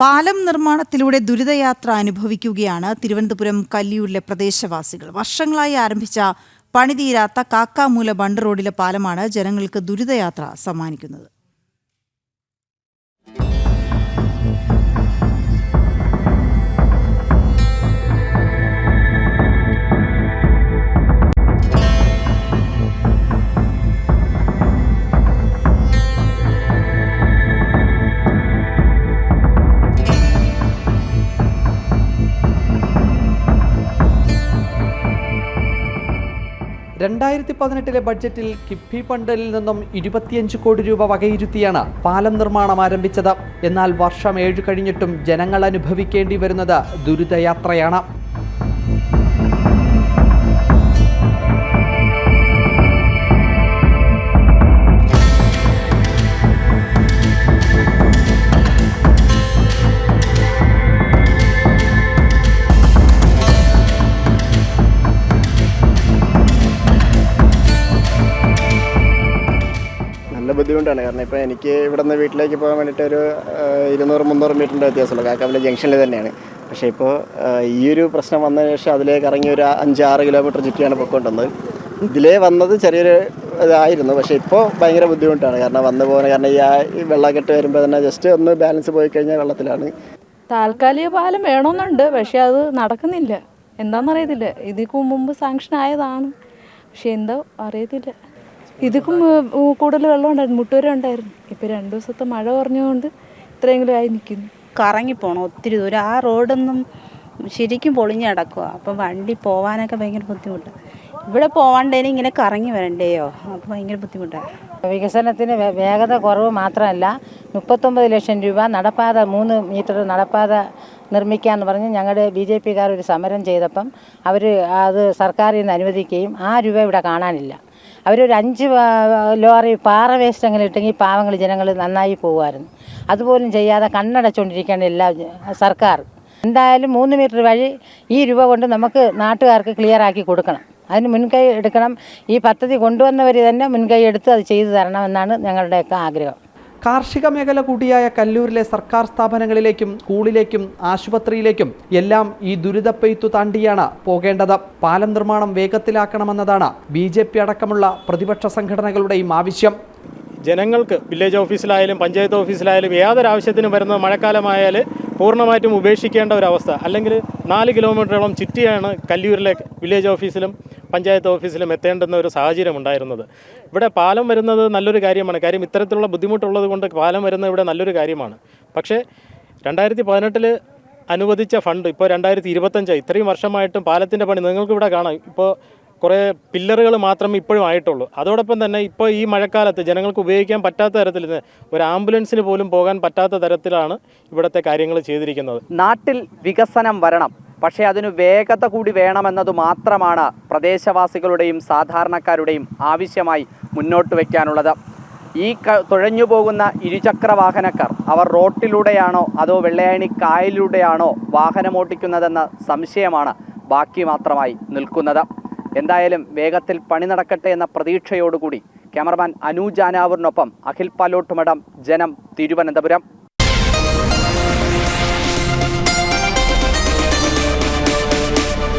പാലം നിർമ്മാണത്തിലൂടെ ദുരിതയാത്ര അനുഭവിക്കുകയാണ് തിരുവനന്തപുരം കല്ലിയൂരിലെ പ്രദേശവാസികൾ. വർഷങ്ങളായി ആരംഭിച്ച പണിതീരാത്ത കാക്കാമൂല ബണ്ട് റോഡിലെ പാലമാണ് ജനങ്ങൾക്ക് ദുരിതയാത്ര സമ്മാനിക്കുന്നത്. രണ്ടായിരത്തി പതിനെട്ടിലെ ബഡ്ജറ്റിൽ കിഫ്ബി ഫണ്ടിൽ നിന്നും ഇരുപത്തിയഞ്ച് കോടി രൂപ വകയിരുത്തിയാണ് പാലം നിർമ്മാണം ആരംഭിച്ചത്. എന്നാൽ വർഷം ഏഴ് കഴിഞ്ഞിട്ടും ജനങ്ങൾ അനുഭവിക്കേണ്ടി വരുന്നത് ദുരിതയാത്രയാണ്. ബുദ്ധിമുട്ടാണ്. കാരണം ഇപ്പോൾ എനിക്ക് ഇവിടെ നിന്ന് വീട്ടിലേക്ക് പോകാൻ വേണ്ടിയിട്ട് ഒരു ഇരുന്നൂറ് മുന്നൂറ് മീറ്ററിന്റെ വ്യത്യാസമുള്ളൂ. കാക്കാവിലെ ജംഗ്ഷനിൽ തന്നെയാണ്. പക്ഷേ ഇപ്പോൾ ഈ ഒരു പ്രശ്നം വന്നതിന് ശേഷം അതിലേക്ക് ഇറങ്ങി ഒരു അഞ്ച് ആറ് കിലോമീറ്റർ ചുറ്റിയാണ് പൊയ്ക്കൊണ്ടുവന്നത് ഇതിലേ വന്നത് ചെറിയൊരു ഇതായിരുന്നു. പക്ഷേ ഇപ്പോൾ ഭയങ്കര ബുദ്ധിമുട്ടാണ്. കാരണം വന്നു പോകുന്നത് കാരണം ഈ വെള്ളക്കെട്ട് വരുമ്പോൾ തന്നെ ജസ്റ്റ് ഒന്ന് ബാലൻസ് പോയി കഴിഞ്ഞാൽ വെള്ളത്തിലാണ്. താൽക്കാലിക പാലം വേണമെന്നുണ്ട്. പക്ഷേ അത് നടക്കുന്നില്ല. എന്താണെന്നറിയത്തില്ല. ഇതിക്കും മുമ്പ് സാങ്ഷൻ ആയതാണ്. പക്ഷെ എന്തോ അറിയത്തില്ല. ഇതിക്കും കൂടുതൽ വെള്ളം ഉണ്ടായിരുന്നു. മുട്ടുവരെ ഉണ്ടായിരുന്നു. ഇപ്പൊ രണ്ട് ദിവസത്തെ മഴ കുറഞ്ഞുകൊണ്ട് ഇത്രയെങ്കിലും ആയി നിൽക്കുന്നു കറങ്ങിപ്പോണം ഒത്തിരി ദൂരം. ആ റോഡൊന്നും ശരിക്കും പൊളിഞ്ഞ് കിടക്കുക അപ്പം വണ്ടി പോവാനൊക്കെ ഭയങ്കര ബുദ്ധിമുട്ടാണ് ഇവിടെ പോവാണ്ടേനും ഇങ്ങനെ കറങ്ങി വരണ്ടേയോ? അപ്പോൾ ഭയങ്കര ബുദ്ധിമുട്ടാണ് വികസനത്തിന് വേഗത കുറവ് മാത്രമല്ല മുപ്പത്തൊമ്പത് ലക്ഷം രൂപ നടപ്പാത മൂന്ന് മീറ്റർ നടപ്പാത നിർമ്മിക്കാമെന്ന് പറഞ്ഞ് ഞങ്ങളുടെ ബി ജെ പിക്കാർ ഒരു സമരം ചെയ്തപ്പം അവർ അത് സർക്കാരിൽ നിന്ന് അനുവദിക്കുകയും ആ രൂപ ഇവിടെ കാണാനില്ല. അവരൊരു അഞ്ച് ലോറി പാറ വേസ്റ്റ് അങ്ങനെ ഇട്ടെങ്കിൽ പാവങ്ങൾ ജനങ്ങൾ നന്നായി പോകുമായിരുന്നു അതുപോലും ചെയ്യാതെ കണ്ണടച്ചുകൊണ്ടിരിക്കുകയാണ് എല്ലാ സർക്കാർ. എന്തായാലും മൂന്ന് മീറ്റർ വഴി ഈ രൂപ കൊണ്ട് നമുക്ക് നാട്ടുകാർക്ക് ക്ലിയർ ആക്കി കൊടുക്കണം. അതിന് മുൻകൈ എടുക്കണം. ഈ പദ്ധതി കൊണ്ടുവന്നവർ തന്നെ മുൻകൈ എടുത്ത് അത് ചെയ്തു തരണമെന്നാണ് ഞങ്ങളുടെയൊക്കെ ആഗ്രഹം. കാർഷിക മേഖല കൂടിയായ കല്ലൂരിലെ സർക്കാർ സ്ഥാപനങ്ങളിലേക്കും സ്കൂളിലേക്കും ആശുപത്രിയിലേക്കും എല്ലാം ഈ ദുരിതപ്പെയ്ത്തു താണ്ടിയാണ് പോകേണ്ടത്. പാലം നിർമ്മാണം വേഗത്തിലാക്കണമെന്നതാണ് ബി അടക്കമുള്ള പ്രതിപക്ഷ സംഘടനകളുടെയും ആവശ്യം. ജനങ്ങൾക്ക് വില്ലേജ് ഓഫീസിലായാലും പഞ്ചായത്ത് ഓഫീസിലായാലും യാതൊരു ആവശ്യത്തിനും വരുന്ന മഴക്കാലമായാൽ പൂർണമായിട്ടും ഉപേക്ഷിക്കേണ്ട ഒരവസ്ഥ അല്ലെങ്കിൽ നാല് കിലോമീറ്ററോളം ചുറ്റിയാണ് കല്ലിയൂരിലെ വില്ലേജ് ഓഫീസിലും പഞ്ചായത്ത് ഓഫീസിലും എത്തേണ്ടുന്ന ഒരു സാഹചര്യം ഉണ്ടായിരുന്നത്. ഇവിടെ പാലം വരുന്നത് നല്ലൊരു കാര്യമാണ്. കാര്യം ഇത്തരത്തിലുള്ള ബുദ്ധിമുട്ടുള്ളത് കൊണ്ട് പാലം വരുന്നത് ഇവിടെ നല്ലൊരു കാര്യമാണ്. പക്ഷേ രണ്ടായിരത്തി പതിനെട്ടിൽ അനുവദിച്ച ഫണ്ട് ഇപ്പോൾ രണ്ടായിരത്തി ഇരുപത്തഞ്ചായി ഇത്രയും വർഷമായിട്ടും പാലത്തിന്റെ പണി. നിങ്ങൾക്ക് ഇവിടെ കാണാം. ഇപ്പോൾ കുറേ പില്ലറുകൾ മാത്രം ഇപ്പോഴും ആയിട്ടുള്ളൂ. അതോടൊപ്പം തന്നെ ഇപ്പോൾ ഈ മഴക്കാലത്ത് ജനങ്ങൾക്ക് ഉപയോഗിക്കാൻ പറ്റാത്ത തരത്തിൽ ഒരു ആംബുലൻസിന് പോലും പോകാൻ പറ്റാത്ത തരത്തിലാണ് ഇവിടുത്തെ കാര്യങ്ങൾ ചെയ്തിരിക്കുന്നത്. നാട്ടിൽ വികസനം വരണം. പക്ഷേ അതിന് വേഗത കൂടി വേണമെന്നത് മാത്രമാണ് പ്രദേശവാസികളുടെയും സാധാരണക്കാരുടെയും ആവശ്യമായി മുന്നോട്ട് വയ്ക്കാനുള്ളത്. ഈ ക തുഴഞ്ഞു പോകുന്ന ഇരുചക്ര വാഹനക്കാർ അവർ റോട്ടിലൂടെയാണോ അതോ വെള്ളയാണി കായലിലൂടെയാണോ വാഹനമോട്ടിക്കുന്നതെന്ന സംശയമാണ്. ബാക്കി മാത്രമായി നിൽക്കുന്നത്. എന്തായാലും വേഗത്തിൽ പണി നടക്കട്ടെ എന്ന പ്രതീക്ഷയോടുകൂടി ക്യാമറമാൻ അനൂജ് ജാനാവൂറിനൊപ്പം അഖിൽ പാലോട്ടുമടം ജനം തിരുവനന്തപുരം.